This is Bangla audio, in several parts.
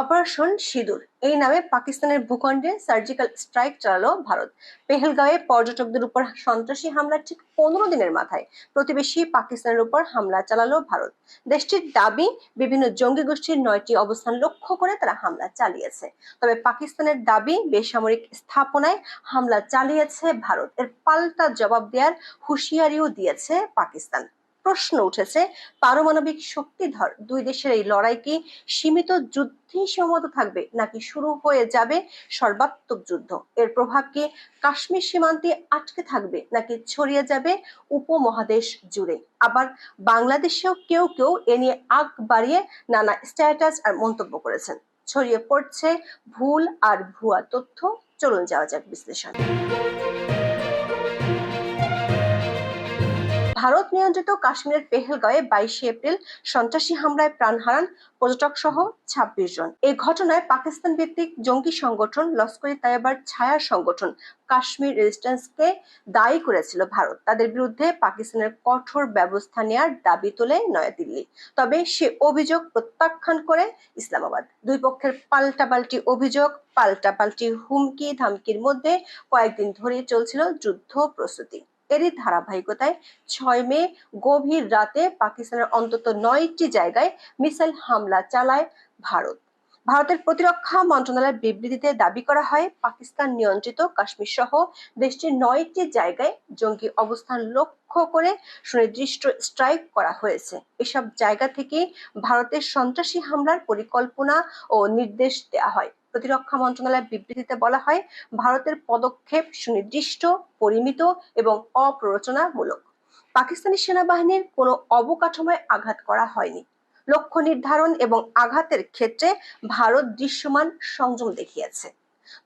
অপারেশন সিঁদুর। এই নামে পাকিস্তানের ভূখণ্ডে সার্জিক্যাল স্ট্রাইক চালালো ভারত। পেহেলগাঁওয়ে পর্যটকদের উপর সন্ত্রাসী হামলার ঠিক পনেরো দিনের মাথায় প্রতিবেশী পাকিস্তানের উপর হামলা চালালো ভারত। দেশটির দাবি, বিভিন্ন জঙ্গি গোষ্ঠীর নয়টি অবস্থান লক্ষ্য করে তারা হামলা চালিয়েছে। তবে পাকিস্তানের দাবি, বেসামরিক স্থাপনায় হামলা চালিয়েছে ভারত। এর পাল্টা জবাব দেওয়ার হুঁশিয়ারিও দিয়েছে পাকিস্তান। প্রশ্ন উঠেছে, পারমাণবিক শক্তিধর দুই দেশের এই লড়াই কি সীমিত যুদ্ধেই সীমাবদ্ধ থাকবে নাকি শুরু হয়ে যাবে সর্বাত্মক যুদ্ধ? এর প্রভাব কি কাশ্মীর সীমান্তে আটকে থাকবে নাকি ছড়িয়ে যাবে উপমহাদেশ জুড়ে? আবার বাংলাদেশেও কেউ কেউ এ নিয়ে আগ বাড়িয়ে নানা স্ট্যাটাস আর মন্তব্য করেছেন। ছড়িয়ে পড়ছে ভুল আর ভুয়া তথ্য। চলুন যাওয়া যাক বিশ্লেষণ। ভারত নিয়ন্ত্রিত কাশ্মীরের পেহেলগাঁয়ে বাইশে এপ্রিল সন্ত্রাসী হামলায় প্রাণ হারান পর্যটক সহ ছাব্বিশ জন। এই ঘটনায় পাকিস্তান ভিত্তিক জঙ্গি সংগঠন লস্করি তাইবার ছায়া সংগঠন কাশ্মীর রেজিস্ট্যান্সকে দায়ী করেছিল ভারত। তাদের বিরুদ্ধে পাকিস্তানের কঠোর ব্যবস্থা নেয়ার দাবি তোলে নয়াদিল্লি। তবে সে অভিযোগ প্রত্যাখ্যান করে ইসলামাবাদ। দুই পক্ষের পাল্টাপাল্টি অভিযোগ, পাল্টাপাল্টি হুমকি ধামকির মধ্যে কয়েকদিন ধরে চলছিল যুদ্ধ প্রস্তুতি। এরই ধারাবাহিকতায় ছয় মে গভীর রাতে পাকিস্তানের অন্তত নয়টি জায়গায় মিসাইল হামলা চালায় ভারত। ভারতের প্রতিরক্ষা মন্ত্রণালয়ের বিবৃতিতে দাবি করা হয়, পাকিস্তান নিয়ন্ত্রিত কাশ্মীর সহ দেশটির নয়টি জায়গায় জঙ্গি অবস্থান লক্ষ্য করে সুনির্দিষ্ট স্ট্রাইক করা হয়েছে। এসব জায়গা থেকে ভারতের সন্ত্রাসী হামলার পরিকল্পনা ও নির্দেশ দেওয়া হয়। প্রতিরক্ষা মন্ত্রণালয়ের বিবৃতিতে বলা হয়, ভারতের পদক্ষেপ সুনির্দিষ্ট, পরিমিত এবং অপ্ররোচনামূলক। পাকিস্তানি সেনাবাহিনীর কোনো অবকাঠামোয় আঘাত করা হয়নি। লক্ষ্য নির্ধারণ এবং আঘাতের ক্ষেত্রে ভারত দৃশ্যমান সংযম দেখিয়েছে।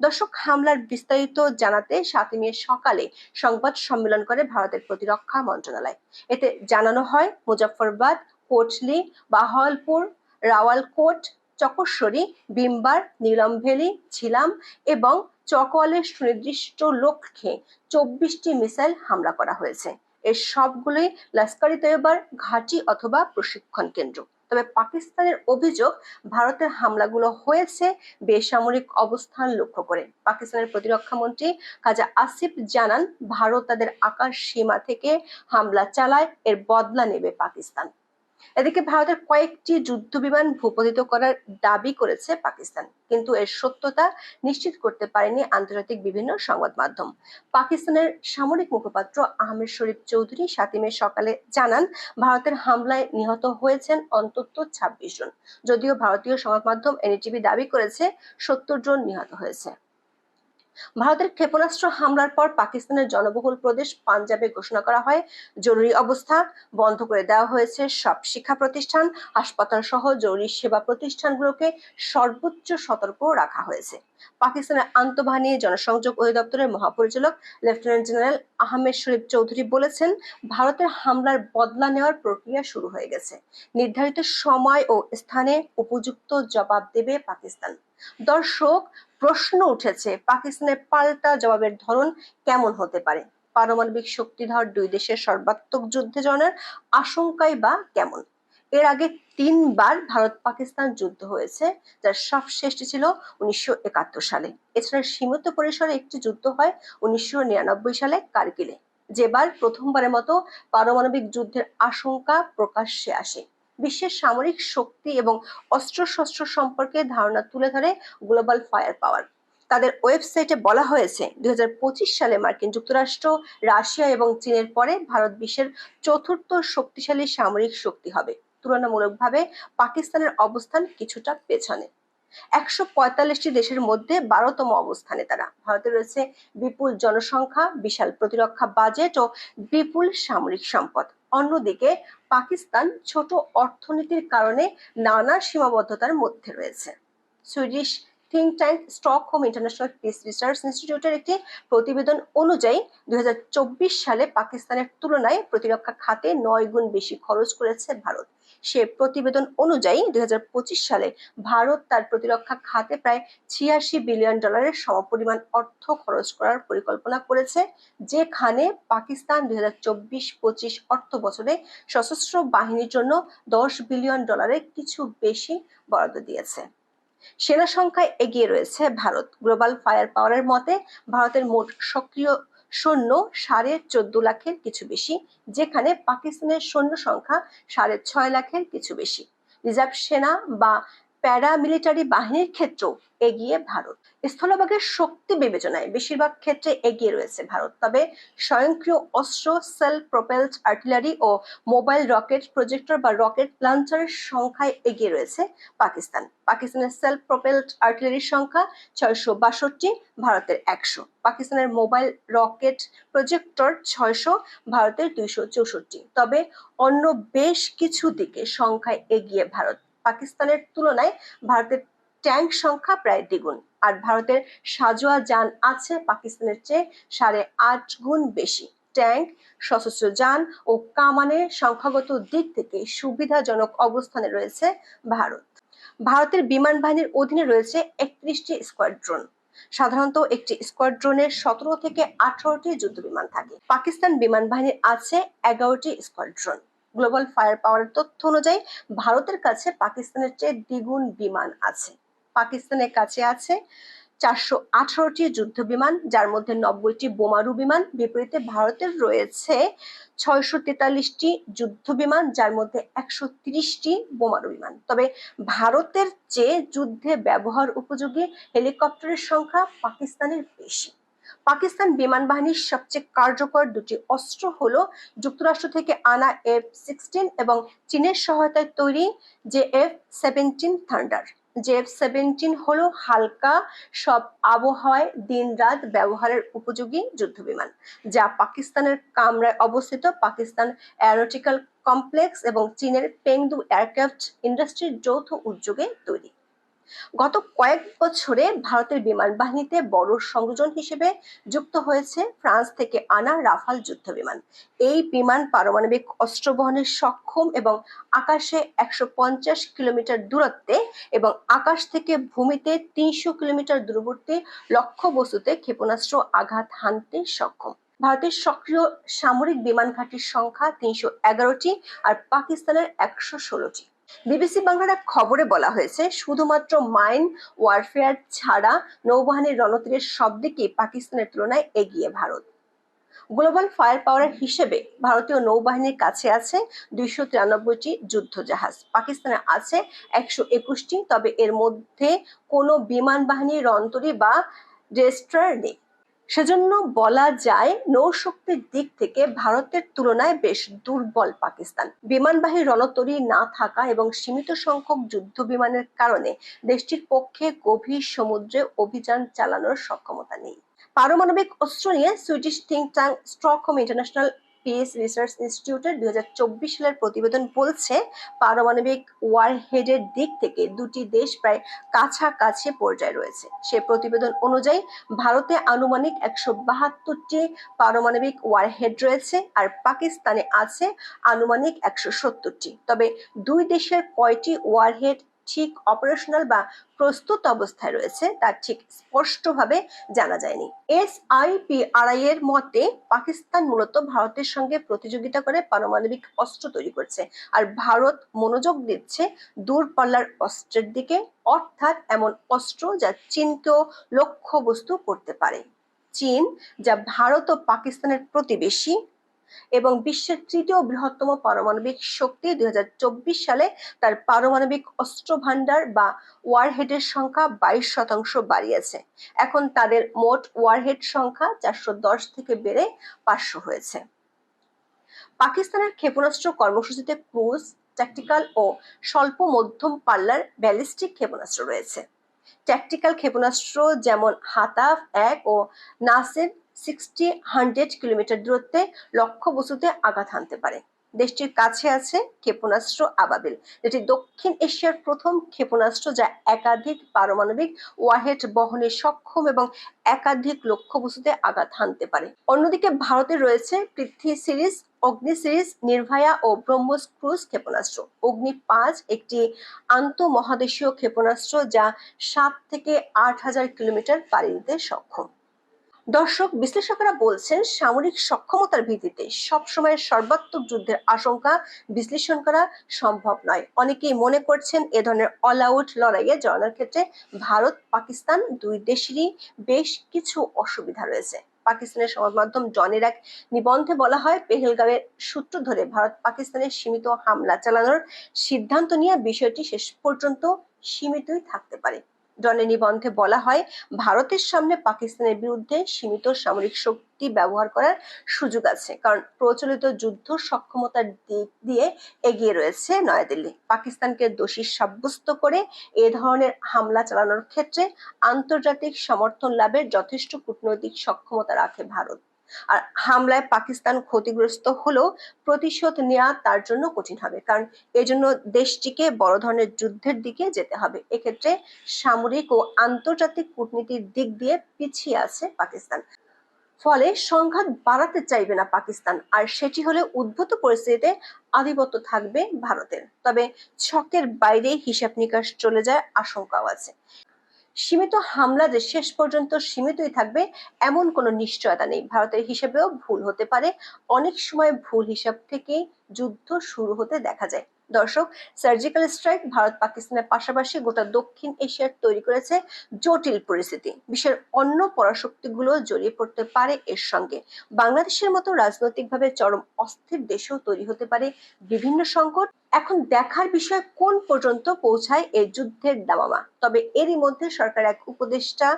দর্শক, হামলার বিস্তারিত জানাতে সাতই মে সকালে সংবাদ সম্মেলন করে ভারতের প্রতিরক্ষা মন্ত্রণালয়। এতে জানানো হয়, মুজফ্ফরবাদ, কোটলি বাহাওয়ালপুর রাওয়ালকোট চকস্বরী, বিম্বার, নীলমভেলি, ঝিলাম এবং চকওয়ালের সুনির্দিষ্ট লক্ষ্যে চব্বিশটি মিসাইল হামলা করা হয়েছে। এর সবগুলোই লস্করি তৈবার ঘাঁটি অথবা প্রশিক্ষণ কেন্দ্র। তবে পাকিস্তানের অভিযোগ, ভারতের হামলাগুলো হয়েছে বেসামরিক অবস্থান লক্ষ্য করে। পাকিস্তানের প্রতিরক্ষা মন্ত্রী কাজা আসিফ জানান, ভারত তাদের আকাশ সীমা থেকে হামলা চালায়, এর বদলা নেবে পাকিস্তান। এদিকে ভারতের কয়েকটি যুদ্ধ বিমান ভূপতিত করার দাবি করেছে পাকিস্তান, কিন্তু এর সত্যতা নিশ্চিত করতে পারেনি আন্তর্জাতিক বিভিন্ন সংবাদ মাধ্যম। পাকিস্তানের সামরিক মুখপাত্র আহমেদ শরীফ চৌধুরী সাতিমে সকালে জানান, ভারতের হামলায় নিহত হয়েছেন অন্তত ছাব্বিশ জন। যদিও ভারতীয় সংবাদ মাধ্যম এনটিভি দাবি করেছে, সত্তর জন নিহত হয়েছে। ভারতের ক্ষেপণাস্ত্র হামলার পর পাকিস্তানের জনবহুল প্রদেশ পাঞ্জাবে ঘোষণা করা হয়, জরুরি অবস্থা বন্ধ করে দেওয়া হয়েছে সব শিক্ষা প্রতিষ্ঠান হাসপাতাল সহ জরুরি সেবা প্রতিষ্ঠানগুলোকে সর্বোচ্চ সতর্ক রাখা হয়েছে। পাকিস্তানের আন্তঃবাহিনী জনসংযোগ অধিদপ্তরের মহাপরিচালক লেফটেন্যান্ট জেনারেল আহমেদ শরীফ চৌধুরী বলেছেন, ভারতের হামলার বদলা নেওয়ার প্রক্রিয়া শুরু হয়ে গেছে। নির্ধারিত সময় ও স্থানে উপযুক্ত জবাব দেবে পাকিস্তান। দর্শক প্রশ্ন উঠেছে, পাকিস্তানের পাল্টা জবাবের ধরন কেমন হতে পারে? পারমাণবিক শক্তিধর দুই দেশের সর্বাত্মক যুদ্ধে জড়ানোর আশঙ্কাই বা কেমন? এর আগে তিনবার ভারত পাকিস্তান যুদ্ধ হয়েছে, যার সব সবশেষটি ছিল উনিশশো একাত্তর সালে। এছাড়া সীমিত পরিসরে একটি যুদ্ধ হয় উনিশশো নিরানব্বই সালে কারগিলে, যেবার প্রথমবারের মতো পারমাণবিক যুদ্ধের আশঙ্কা প্রকাশ্যে আসে। বিশ্বের সামরিক শক্তি এবং অস্ত্রশস্ত্র সম্পর্কে ধারণা তুলে ধরে গ্লোবাল ফায়ার পাওয়ার। তাদের ওয়েবসাইটে বলা হয়েছে, দুই হাজার পঁচিশ সালে মার্কিন যুক্তরাষ্ট্র, রাশিয়া এবং চীনের পরে ভারত বিশ্বের চতুর্থ শক্তিশালী সামরিক শক্তি হবে। তুলনামূলকভাবে পাকিস্তানের অবস্থান কিছুটা পেছনে। একশো পঁয়তাল্লিশটি দেশের মধ্যে বারোতম অবস্থানে তারা। ভারতে রয়েছে বিপুল জনসংখ্যা, বিশাল প্রতিরক্ষা বাজেট ও বিপুল সামরিক সম্পদ। অন্যদিকে পাকিস্তান ছোট অর্থনীতির কারণে নানা সীমাবদ্ধতার মধ্যে রয়েছে। Swedish think tank Stockholm international peace research ইনস্টিটিউটের একটি প্রতিবেদন অনুযায়ী দুই হাজার চব্বিশ সালে পাকিস্তানের তুলনায় প্রতিরক্ষা খাতে নয় গুণ বেশি খরচ করেছে ভারত। সে প্রতিবেদন অনুযায়ী দুই হাজার পঁচিশ সালে ভারত তার প্রতিরক্ষা খাতে প্রায় ছিয়াশি বিলিয়ন ডলারের সমপরিমাণ অর্থ খরচ করার পরিকল্পনা করেছে, যেখানে পাকিস্তান দুই হাজার চব্বিশ পঁচিশ অর্থ বছরে সশস্ত্র বাহিনীর জন্য দশ বিলিয়ন ডলারের কিছু বেশি বরাদ্দ দিয়েছে। সেনা সংখ্যায় এগিয়ে রয়েছে ভারত। গ্লোবাল ফায়ার পাওয়ারের মতে, ভারতের মোট সক্রিয় সৈন্য সাড়ে চোদ্দ লাখের কিছু বেশি, যেখানে পাকিস্তানের সৈন্য সংখ্যা সাড়ে ছয় লাখের কিছু বেশি। রিজার্ভ সেনা বা প্যারামিলিটারি বাহিনীর ক্ষেত্রেও এগিয়ে ভারত। স্থলভাগের শক্তি বিবেচনায় বেশিরভাগ ক্ষেত্রে এগিয়ে রয়েছে ভারত। তবে স্বয়ংক্রিয় অস্ত্র সেলফ প্রোপেলড আর্টিলারি ও মোবাইল রকেট প্রজেক্টর বা রকেট লঞ্চারের সংখ্যায় এগিয়ে রয়েছে পাকিস্তান। পাকিস্তানের সেলফ প্রোপেলড আর্টিলারির সংখ্যা ছয়শো বাষট্টি, ভারতের একশো। পাকিস্তানের মোবাইল রকেট প্রজেক্টর ছয়শো, ভারতের দুইশো চৌষট্টি। তবে অন্য বেশ কিছু দিকে সংখ্যায় এগিয়ে ভারত। পাকিস্তানের তুলনায় ভারতের ট্যাঙ্ক সংখ্যা প্রায় দ্বিগুণ। আর ভারতের সাজোয়া যান আছে পাকিস্তানের চেয়ে সাড়ে আট গুণ বেশি। ট্যাঙ্ক সশস্ত্র যান ও কামানের সংখ্যাগত দিক থেকে সুবিধাজনক অবস্থানে রয়েছে ভারত। ভারতের বিমান বাহিনীর অধীনে রয়েছে একত্রিশটি স্কোয়াড্রন। সাধারণত একটি স্কোয়াড্রনের সতেরো থেকে আঠারোটি যুদ্ধ বিমান থাকে। পাকিস্তান বিমান বাহিনীর আছে এগারোটি স্কোয়াড্রন। গ্লোবাল ফায়ার পাওয়ারের তথ্য অনুযায়ী ভারতের কাছে পাকিস্তানের চেয়ে দ্বিগুণ বিমান আছে। পাকিস্তানের কাছে আছে চারশো আঠারোটি যুদ্ধ বিমান যার মধ্যে নব্বইটি বোমারু বিমান, বিপরীতে ভারতের রয়েছে ছয়শো তেতাল্লিশটি যুদ্ধ বিমান যার মধ্যে একশো তিরিশটি বোমারু বিমান। তবে ভারতের চেয়ে যুদ্ধে ব্যবহার উপযোগী হেলিকপ্টারের সংখ্যা পাকিস্তানের বেশি। পাকিস্তান বিমান বাহিনীর সবচেয়ে কার্যকর দুটি অস্ত্র হলো যুক্তরাষ্ট্র থেকে আনা এফ সিক্সটিন এবং চীনের সহায়তায় তৈরি যে F seventeen thunder. J F seventeen হলো হালকা সব আবহাওয়ায় দিন রাত ব্যবহারের উপযোগী যুদ্ধবিমান যা পাকিস্তানের কামরায় অবস্থিত পাকিস্তান অ্যারোটিক্যাল কমপ্লেক্স এবং চীনের পেংদু এয়ারক্রাফট ইন্ডাস্ট্রির যৌথ উদ্যোগে তৈরি। গত কয়েক বছরে ভারতের বিমান বাহিনীতে বড় সংযোজন হিসেবে যুক্ত হয়েছে ফ্রান্স থেকে আনা রাফাল যুদ্ধ বিমান এই বিমান পারমাণবিক অস্ত্র বহনের সক্ষম এবং আকাশে একশো পঞ্চাশ কিলোমিটার দূরত্বে এবং আকাশ থেকে ভূমিতে তিনশো কিলোমিটার দূরবর্তী লক্ষ্য বস্তুতে ক্ষেপণাস্ত্র আঘাত হানতে সক্ষম। ভারতের সক্রিয় সামরিক বিমান ঘাঁটির সংখ্যা তিনশো এগারোটি আর পাকিস্তানের একশো ষোলোটি। বিবিসি বাংলার এক খবরে বলা হয়েছে, শুধুমাত্র মাইন ওয়ারফেয়ার ছাড়া নৌবাহিনীর রণতীরের সব দিকেই পাকিস্তানের তুলনায় এগিয়ে ভারত। গ্লোবাল ফায়ার পাওয়ার হিসেবে ভারতীয় নৌবাহিনীর কাছে আছে দুইশো তিরানব্বইটি যুদ্ধ জাহাজ পাকিস্তানে আছে একশো একুশটি, তবে এর মধ্যে কোনো বিমান বাহিনীর রন্তরী বা ডেস্ট্রার নেই। সেজন্য বলা যায় নৌশক্তির দিক থেকে ভারতের তুলনায় বেশ দুর্বল পাকিস্তান। বিমানবাহী রণতরী না থাকা এবং সীমিত সংখ্যক যুদ্ধ বিমানের কারণে দেশটির পক্ষে গভীর সমুদ্রে অভিযান চালানোর সক্ষমতা নেই। পারমাণবিক অস্ত্র নিয়ে Swedish think tank Stockholm international peace research ইনস্টিটিউটের দুই সালের প্রতিবেদন বলছে, পারমাণবিক ওয়ারহেডের দিক থেকে দুটি দেশ প্রায় কাছাকাছি পর্যায়ে রয়েছে। সে প্রতিবেদন অনুযায়ী, ভারতে আনুমানিক একশো বাহাত্তরটি পারমাণবিক ওয়ারহেড রয়েছে আর পাকিস্তানে আছে আনুমানিক একশো সত্তরটি। তবে দুই দেশের কয়টি ওয়ারহেড ঠিক অপারেশনাল বা প্রস্তুত অবস্থায় রয়েছে তা ঠিক স্পষ্টভাবে জানা যায়নি। এস আই এর মতে, পাকিস্তান মূলত ভারতের সঙ্গে প্রতিযোগিতা করে পারমাণবিক অস্ত্র তৈরি করছে আর ভারত মনোযোগ দিচ্ছে দূরপাল্লার অস্ত্রের দিকে, অর্থাৎ এমন অস্ত্র যা চীনকেও লক্ষ্যবস্তু করতে পারে। চীন, যা ভারত ও পাকিস্তানের প্রতিবেশী এবং বিশ্বের তৃতীয় বৃহত্তম পারমাণবিক শক্তি দুই হাজার চব্বিশ সালে তার পারমাণবিক অস্ত্র ভান্ডার বা ওয়ারহেডের সংখ্যা বাইশ শতাংশ বাড়িয়েছে। এখন তাদের মোট ওয়ারহেড সংখ্যা চারশো দশ থেকে বেড়ে পাঁচশো হয়েছে। পাকিস্তানের ক্ষেপণাস্ত্র কর্মসূচিতে ক্রুজ ট্যাকটিক্যাল ও স্বল্প মধ্যম পাল্লার ব্যালিস্টিক ক্ষেপণাস্ত্র রয়েছে। ট্যাকটিক্যাল ক্ষেপণাস্ত্র যেমন হাতাফ এক ও নাসের সিক্সটি হান্ড্রেড কিলোমিটার দূরত্বে লক্ষ্য বস্তুতে আঘাত হানতে পারে। দেশটির কাছে আছে ক্ষেপণাস্ত্র আবাবিল, যেটি দক্ষিণ এশিয়ার প্রথম ক্ষেপণাস্ত্র যা একাধিক পারমাণবিক ওয়াহেড বহনে সক্ষম এবং একাধিক লক্ষ্য লক্ষ্যবস্তুতে আঘাত হানতে পারে। অন্যদিকে ভারতে রয়েছে পৃথ্বী সিরিজ, অগ্নি সিরিজ, নির্ভয়া ও ব্রহ্মস ক্রুজ ক্ষেপণাস্ত্র। অগ্নি পাঁচ একটি আন্তঃমহাদেশীয় ক্ষেপণাস্ত্র যা সাত থেকে আট হাজার কিলোমিটার পাড়ি দিতে সক্ষম। দর্শক, বিশ্লেষকরা বলছেন সামরিক সক্ষমতার ভিত্তিতে সবসময় সর্বাত্মক যুদ্ধের আশঙ্কা বিশ্লেষণ করা সম্ভব নয়। অনেকেই মনে করছেন এ ধরনের অল আউট লড়াইয়ে জড়ানোর ক্ষেত্রে ভারত, পাকিস্তান দুই দেশেরই বেশ কিছু অসুবিধা রয়েছে। পাকিস্তানের সংবাদ মাধ্যম জনের এক নিবন্ধে বলা হয়, পেহেলগাঁওয়ের সূত্র ধরে ভারত পাকিস্তানের সীমিত হামলা চালানোর সিদ্ধান্ত নিয়ে বিষয়টি শেষ পর্যন্ত সীমিতই থাকতে পারে। ডনের নিবন্ধে বলা হয়, ভারতের সামনে পাকিস্তানের বিরুদ্ধে সীমিত সামরিক শক্তি ব্যবহার করার সুযোগ আছে। কারণ প্রচলিত যুদ্ধ সক্ষমতার দিক দিয়ে এগিয়ে রয়েছে নয়াদিল্লি। পাকিস্তানকে দোষী সাব্যস্ত করে এ ধরনের হামলা চালানোর ক্ষেত্রে আন্তর্জাতিক সমর্থন লাভের যথেষ্ট কূটনৈতিক সক্ষমতা রাখে ভারত। আর হামলায় পাকিস্তান ক্ষতিগ্রস্ত হলেও প্রতিশোধ নেওয়া তার জন্য কঠিন হবে, কারণ এজন্য দেশটিকে বড় ধরনের যুদ্ধের দিকে যেতে হবে। এক্ষেত্রে সামরিক ও আন্তর্জাতিক কূটনীতির দিক দিয়ে পিছিয়ে আছে পাকিস্তান। ফলে সংঘাত বাড়াতে চাইবে না পাকিস্তান, আর সেটি হলে উদ্ভূত পরিস্থিতিতে আধিপত্য থাকবে ভারতের। তবে ছকের বাইরে হিসাব নিকাশ চলে যায় আশঙ্কাও আছে। সীমিত হামলা যে শেষ পর্যন্ত সীমিতই থাকবে, এমন কোনো নিশ্চয়তা নেই। ভারতের হিসেবেও ভুল হতে পারে। অনেক সময় ভুল হিসাব থেকে যুদ্ধ শুরু হতে দেখা যায়। দর্শক সার্জিক্যাল স্ট্রাইক ভারত পাকিস্তানের পাশাপাশি গোটা দক্ষিণ এশিয়ার তৈরি করেছে জটিল পরিস্থিতি। বিশ্বের অন্য পরাশক্তিগুলো জড়িয়ে পড়তে পারে এর সঙ্গে। বাংলাদেশের মতো রাজনৈতিকভাবে চরম অস্থির দেশেও তৈরি হতে পারে বিভিন্ন সংকট। এখন দেখার বিষয় কোন পর্যন্ত পৌঁছায় এই যুদ্ধের দামামা। তবে এরই মধ্যে সরকার এক উপদেষ্টা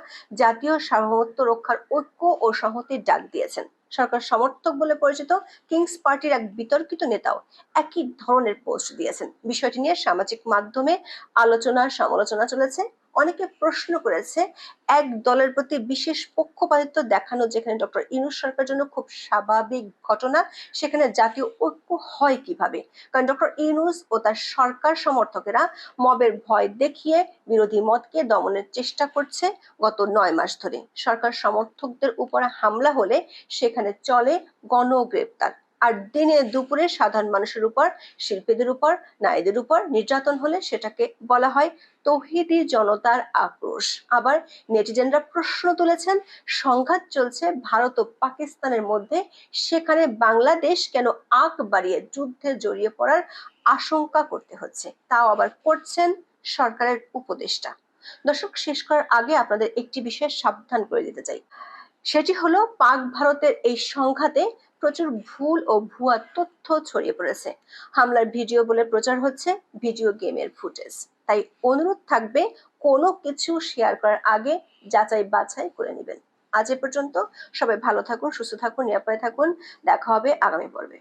জাতীয় সার্বভৌমত্ব রক্ষার ঐক্য ও সংহতির ডাক দিয়েছেন। সরকার সমর্থক বলে পরিচিত কিংস পার্টির এক বিতর্কিত নেতাও একই ধরনের পোস্ট দিয়েছেন। বিষয়টি নিয়ে সামাজিক মাধ্যমে আলোচনা সমালোচনা চলেছে। অনেকে প্রশ্ন করেছে, এক দলের প্রতি বিশেষ পক্ষপাতিত্ব দেখানো যেখানে ডক্টর ইনুস সরকারের জন্য খুব স্বাভাবিক ঘটনা, সেখানে জাতীয় ঐক্য হয় কীভাবে? কারণ ডক্টর ইনুস ও তার সরকার সমর্থকেরা মবের ভয় দেখিয়ে বিরোধী মতকে দমনের চেষ্টা করছে গত নয় মাস ধরে। সরকার সমর্থকদের উপর হামলা হলে সেখানে চলে গণগ্রেপ্তার। আর দিনে দুপুরে সাধারণ মানুষের উপর, শিল্পীদের উপর, নারীদের উপর নির্যাতন হলে সেটাকে বলা হয় তৌহিদি জনতার আক্রোশ। আবার নেটিজেনরা প্রশ্ন তুলেছেন, সংঘাত চলছে ভারত ও পাকিস্তানের মধ্যে, সেখানে বাংলাদেশ কেন আগ বাড়িয়ে যুদ্ধে জড়িয়ে পড়ার আশঙ্কা করতে হচ্ছে? তাও আবার করছেন সরকারের উপদেষ্টা। দর্শক, শেষ করার আগে আপনাদের একটি বিষয়ে সাবধান করে দিতে চাই। সেটি হলো, পাক ভারতের এই সংঘাতে প্রচুর ভুল ও ভুয়া তথ্য ছড়িয়ে পড়েছে। হামলার ভিডিও বলে প্রচার হচ্ছে ভিডিও গেমের ফুটেজ। তাই অনুরোধ থাকবে কোনো কিছু শেয়ার করার আগে যাচাই বাছাই করে নেবেন। আজ এ পর্যন্ত সবাই ভালো থাকুন, সুস্থ থাকুন, নিরাপদে থাকুন। দেখা হবে আগামী পর্বে।